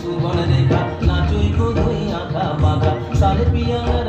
সুবন রেখা নাচুই কুদুই আঁকা বাঁধা সারে পিয়ার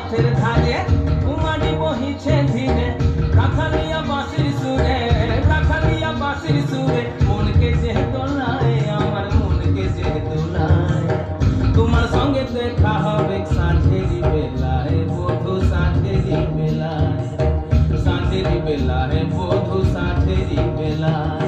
পথের ধারে উমানি বহিছে ধীরে। রাখালিয়া বাসির সুরে রাখালিয়া বাসির সুরে, মনকে যে দোলায়, আমার মনকে যে দোলায়। তোমার সঙ্গে দেখা হবে সাঁঝেরি বেলায় বধু সাঁঝেরি বেলায় সাঁঝেরি বেলায় বধু সাঁঝেরি বেলায়